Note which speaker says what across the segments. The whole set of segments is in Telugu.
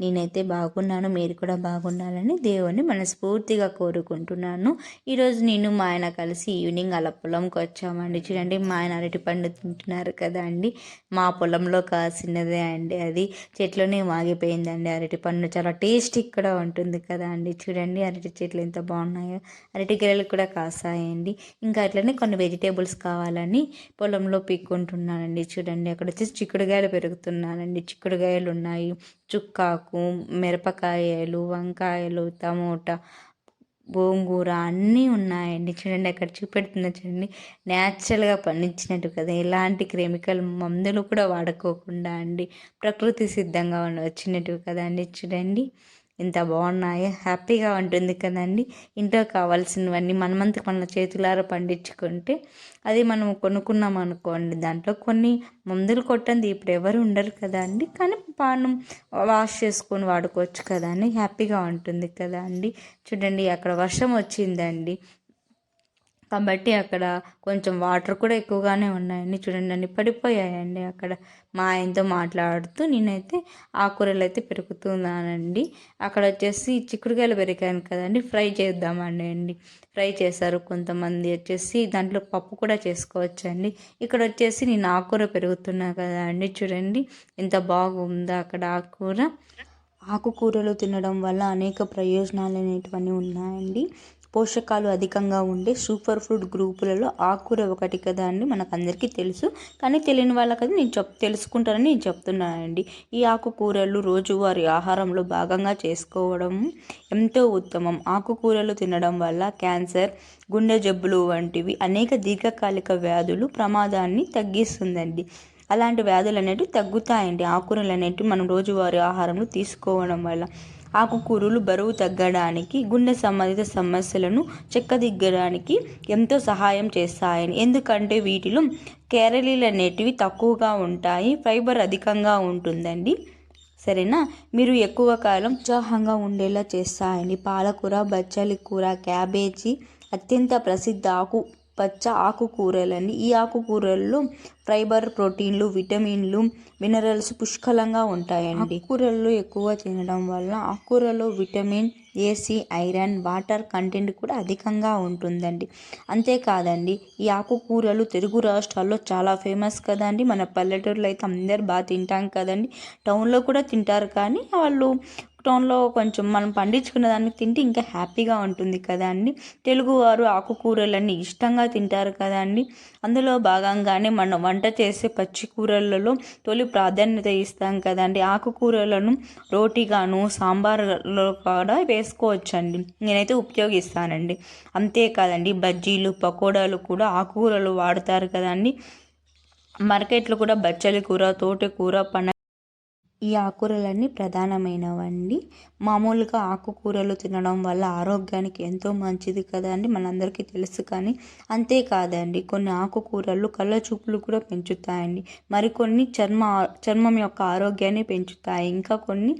Speaker 1: నేనైతే బాగున్నాను మీరు కూడా బాగుండాలని దేవుని మనస్ఫూర్తిగా కోరుకుంటున్నాను. ఈరోజు నేను మా ఆయన కలిసి ఈవినింగ్ అలా పొలంకి వచ్చామండి. చూడండి మా ఆయన అరటి పండు తింటున్నారు కదా అండి. మా పొలంలో కాసినదే అండి అది. చెట్లోనే మాగిపోయిందండి అరటి పండు. చాలా టేస్ట్ కూడా ఉంటుంది కదా అండి. చూడండి అరటి చెట్లు ఎంత బాగున్నాయో. అరటి గెలలు కూడా కాసాయండి. ఇంకా అట్లనే కొన్ని వెజిటేబుల్స్ కావాలని పొలంలో పీక్కుంటున్నానండి. చూడండి అక్కడ వచ్చేసి చిక్కుడుగాయలు పెరుగుతున్నానండి. చిక్కుడుగాయలు ఉన్నాయి. చుక్కాకు మిరపకాయలు వంకాయలు టమోటా గోంగూర అన్నీ ఉన్నాయండి. చూడండి అక్కడ చూపెడుతున్న చూడండి. న్యాచురల్గా పండించినట్టు కదా. ఎలాంటి కెమికల్ మందులు కూడా వాడుకోకుండా అండి. ప్రకృతి సిద్ధంగా వచ్చినట్టు కదా అండి చూడండి. ఎంత బాగున్నాయో హ్యాపీగా ఉంటుంది కదండి. ఇంట్లో కావాల్సినవన్నీ మనమంతా మన చేతులారా పండించుకుంటే అది మనం కొనుక్కున్నాం అనుకోండి దాంట్లో కొన్ని మందులు కొట్టండి ఇప్పుడు ఎవరు ఉండరు కదా అండి. కానీ పానం వాష్ చేసుకొని వాడుకోవచ్చు కదా అని హ్యాపీగా ఉంటుంది కదా అండి. చూడండి అక్కడ వర్షం వచ్చిందండి. కాబట్టి అక్కడ కొంచెం వాటర్ కూడా ఎక్కువగానే ఉన్నాయండి చూడండి అన్ని పడిపోయాయండి అక్కడ. మా ఆయనతో మాట్లాడుతూ నేనైతే ఆకుకూరలు అయితే పెరుగుతున్నానండి. అక్కడ వచ్చేసి చిక్కుడుకాయలు పెరిగాను కదండి ఫ్రై చేద్దామండి అండి. ఫ్రై చేశారు కొంతమంది. వచ్చేసి దాంట్లో పప్పు కూడా చేసుకోవచ్చండి. ఇక్కడ వచ్చేసి నేను ఆకుకూర పెరుగుతున్నా కదా అండి చూడండి. ఎంత బాగుందో అక్కడ ఆకుకూర. ఆకుకూరలు తినడం వల్ల అనేక ప్రయోజనాలు అనేటివన్నీ ఉన్నాయండి. పోషకాలు అధికంగా ఉండే సూపర్ ఫుడ్ గ్రూపులలో ఆకుకూర ఒకటి కదా అండి మనకు అందరికీ తెలుసు. కానీ తెలియని వాళ్ళకది నేను చెప్ తెలుసుకుంటానని నేను చెప్తున్నానండి. ఈ ఆకుకూరలు రోజువారి ఆహారంలో భాగంగా చేసుకోవడం ఎంతో ఉత్తమం. ఆకుకూరలు తినడం వల్ల క్యాన్సర్ గుండె జబ్బులు వంటివి అనేక దీర్ఘకాలిక వ్యాధులు ప్రమాదాన్ని తగ్గిస్తుందండి. అలాంటి వ్యాధులు అనేవి తగ్గుతాయండి. ఆకుకూరలు అనేటివి మనం రోజువారి ఆహారంలో తీసుకోవడం వల్ల. ఆకుకూరలు బరువు తగ్గడానికి గుండె సంబంధిత సమస్యలను చెక్కదిగ్గడానికి ఎంతో సహాయం చేస్తాయని. ఎందుకంటే వీటిలో క్యారలీలు అనేటివి తక్కువగా ఉంటాయి ఫైబర్ అధికంగా ఉంటుందండి. సరేనా? మీరు ఎక్కువ కాలం ఉత్సాహంగా ఉండేలా చేస్తాయండి పాలకూర బచ్చలి కూర క్యాబేజీ అత్యంత ప్రసిద్ధ ఆకు పచ్చ ఆకుకూరలని ఈ ఆకుకూరల్లో ఫైబర్ ప్రోటీన్లు విటమిన్లు మినరల్స్ పుష్కలంగా ఉంటాయండి. ఆకుకూరల్లో ఎక్కువ తినడం వల్ల ఆకుకూరలో vitamin A C iron water content కూడా అధికంగా ఉంటుందండి. అంతేకాదండి ఈ ఆకుకూరలు తెలుగు రాష్ట్రాల్లో చాలా ఫేమస్ కదండి. మన పల్లెటూరులో అయితే అందరు బాగా తింటాం కదండి. టౌన్లో కూడా తింటారు కానీ వాళ్ళు లాక్డౌన్లో కొంచెం మనం పండించుకున్న దాన్ని తింటే ఇంకా హ్యాపీగా ఉంటుంది కదా అండి. తెలుగువారు ఆకుకూరలన్నీ ఇష్టంగా తింటారు కదా అండి. అందులో భాగంగానే మనం వంట చేసే పచ్చి కూరలలో తొలి ప్రాధాన్యత ఇస్తాం కదండి ఆకుకూరలను రోటీగాను సాంబార్లో కూడా వేసుకోవచ్చండి. నేనైతే ఉపయోగిస్తానండి. అంతేకాదండి బజ్జీలు పకోడాలు కూడా ఆకుకూరలు వాడతారు కదండి మార్కెట్లో కూడా బచ్చలి కూర తోటకూర పన ఈ ఆకుకూరలన్నీ ప్రధానమైనవండి. మామూలుగా ఆకుకూరలు తినడం వల్ల ఆరోగ్యానికి ఎంతో మంచిది కదండి మనందరికీ తెలుసు కానీ అంతేకాదండి కొన్ని ఆకుకూరలు కళ్ళ చూపులు కూడా పెంచుతాయండి. మరికొన్ని చర్మ చర్మం యొక్క ఆరోగ్యాన్ని పెంచుతాయి. ఇంకా కొన్ని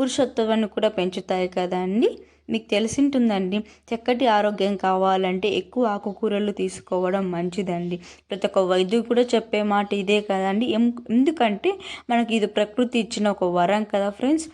Speaker 1: పురుషత్వాన్ని కూడా పెంచుతాయి కదండి. మీకు తెలిసింటుందండి. చక్కటి ఆరోగ్యం కావాలంటే ఎక్కువ ఆకుకూరలు తీసుకోవడం మంచిదండి. ప్రతి ఒక్క వైద్యుడు కూడా చెప్పే మాట ఇదే కదండి. ఎందుకంటే మనకి ఇది ప్రకృతి ఇచ్చిన ఒక వరం కదా ఫ్రెండ్స్.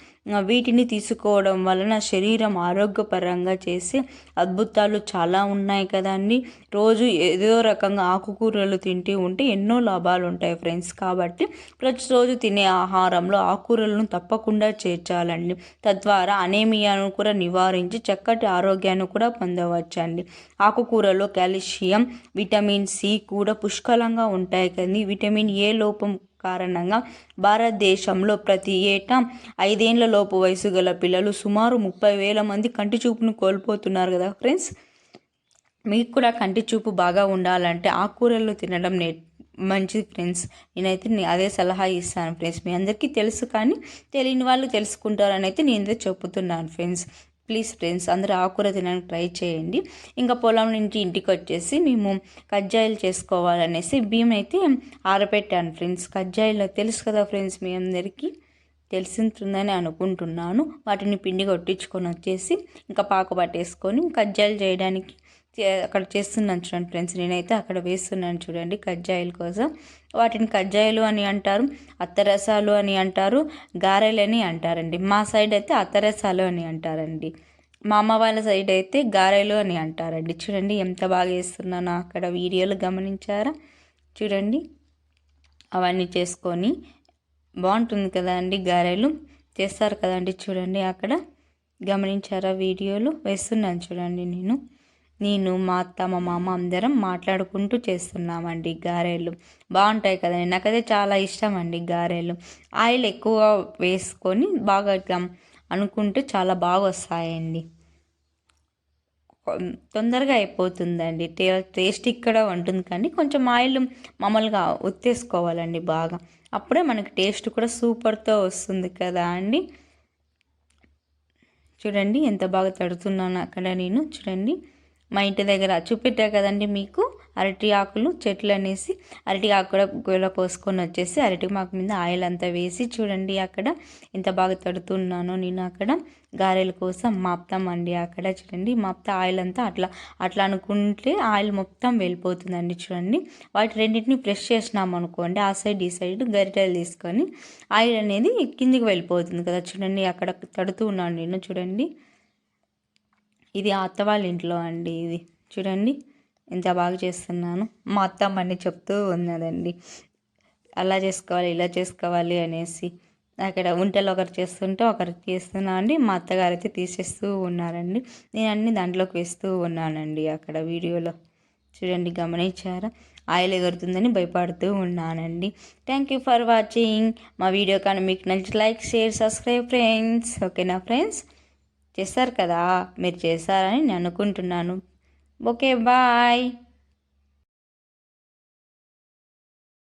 Speaker 1: వీటిని తీసుకోవడం వలన శరీరం ఆరోగ్యపరంగా చేసే అద్భుతాలు చాలా ఉన్నాయి కదండి రోజు ఏదో రకంగా ఆకుకూరలు తింటూ ఉంటే ఎన్నో లాభాలు ఉంటాయి ఫ్రెండ్స్. కాబట్టి ప్రతిరోజు తినే ఆహారంలో ఆకుకూరలను తప్పకుండా చేర్చాలండి. తద్వారా అనేమియాను కూడా నివారించి చక్కటి ఆరోగ్యాన్ని కూడా పొందవచ్చండి. ఆకుకూరలో కాల్షియం విటమిన్ సి కూడా పుష్కలంగా ఉంటాయి కానీ విటమిన్ ఏ లోపం కారణంగా భారతదేశంలో ప్రతి ఏటా ఐదేండ్లలోపు వయసు గల పిల్లలు సుమారు ముప్పై వేల మంది కంటి చూపును కోల్పోతున్నారు కదా ఫ్రెండ్స్? మీకు కూడా కంటి చూపు బాగా ఉండాలంటే ఆకుకూరలు తినడం నే మంచిది ఫ్రెండ్స్. నేనైతే అదే సలహా ఇస్తాను ఫ్రెండ్స్. మీ అందరికీ తెలుసు కానీ తెలియని వాళ్ళు తెలుసుకుంటారని అయితే నేను చెప్పుతున్నాను ఫ్రెండ్స్. ప్లీజ్ ఫ్రెండ్స్ అందరూ ఆకుకూర తినడానికి ట్రై చేయండి. ఇంకా పొలం నుంచి ఇంటికి వచ్చేసి మేము కజ్జాయిలు చేసుకోవాలనేసి బియ్యం అయితే ఆరబెట్టాను ఫ్రెండ్స్. కజ్జాయిలు తెలుసు కదా ఫ్రెండ్స్ మీ అందరికీ తెలిసింటుందని అనుకుంటున్నాను. వాటిని పిండి కొట్టించుకొని వచ్చేసి ఇంకా పాక పట్టేసుకొని కజ్జాయిలు చేయడానికి అక్కడ చేస్తున్నాను చూడండి ఫ్రెండ్స్. నేనైతే అక్కడ వేస్తున్నాను చూడండి కజ్జాయిల కోసం. వాటిని కజ్జాయిలు అని అంటారు అత్తరసాలు అని అంటారు గారెలు అని అంటారండి. మా సైడ్ అయితే అత్తరసాలు అని అంటారండి. మా అమ్మ వాళ్ళ సైడ్ అయితే గారెలు అని అంటారండి. చూడండి ఎంత బాగా వేస్తున్నానో అక్కడ వీడియోలు గమనించారా? చూడండి. అవన్నీ చేసుకొని బాగుంటుంది కదా అండి గారెలు? చేస్తారు కదండి చూడండి అక్కడ. గమనించారా వీడియోలు? వేస్తున్నాను చూడండి నేను. నేను మా అత్త మా మామ అందరం మాట్లాడుకుంటూ చేస్తున్నామండి గారెలు. బాగుంటాయి కదండి. నాకైతే చాలా ఇష్టం అండి గారెలు. ఆయిల్ ఎక్కువ వేసుకొని బాగా ఇట్లా అనుకుంటే చాలా బాగా వస్తాయండి. తొందరగా అయిపోతుందండి. టే టేస్ట్ ఇక్కడ ఉంటుంది కానీ కొంచెం ఆయిల్ మామూలుగా ఒత్తేసుకోవాలండి బాగా. అప్పుడే మనకి టేస్ట్ కూడా సూపర్తో వస్తుంది కదా అండి. చూడండి ఎంత బాగా తడుతున్నాను అక్కడ నేను. చూడండి. మా ఇంటి దగ్గర చూపెట్టా కదండి మీకు? అరటి ఆకులు చెట్లు అనేసి. అరటి ఆకు కూడా గోల కోసుకొని వచ్చేసి అరటి మాకు మీద ఆయిల్ అంతా వేసి చూడండి అక్కడ ఎంత బాగా తడుతున్నానో నేను అక్కడ గారెల కోసం మాపుతామండి అక్కడ చూడండి. మాపుతా ఆయిల్ అంతా అట్లా అట్లా అనుకుంటే ఆయిల్ మొత్తం వెళ్ళిపోతుందండి చూడండి. వాటి రెండింటిని ప్రెస్ చేసినాం అనుకోండి ఆ సైడ్ ఈ సైడ్ గరిటెలు తీసుకొని ఆయిల్ అనేది కిందికి వెళ్ళిపోతుంది కదా చూడండి అక్కడ తడుతూ ఉన్నాను నేను చూడండి. ఇది అత్త వాళ్ళ ఇంట్లో అండి ఇది. చూడండి ఎంత బాగా చేస్తున్నాను. మా అత్తమ్మ అన్ని చెప్తూ ఉన్నదండి. అలా చేసుకోవాలి ఇలా చేసుకోవాలి అనేసి. అక్కడ వంటలు ఒకరు చేస్తుంటే ఒకరు తీస్తున్నా అండి. మా అత్తగారు అయితే తీసేస్తూ ఉన్నారండి. నేను అన్ని దాంట్లోకి వేస్తూ ఉన్నానండి అక్కడ వీడియోలో. చూడండి గమనించారా? ఆయిల్ ఎగురుతుందని భయపడుతూ ఉన్నానండి. థ్యాంక్ యూ ఫర్ వాచింగ్ మా వీడియో కానీ మీకు నచ్చి లైక్ షేర్ సబ్స్క్రైబ్ ఫ్రెండ్స్ ఓకేనా ఫ్రెండ్స్? చేస్తారు కదా? మీరు చేస్తారని నేను అనుకుంటున్నాను. Okay bye.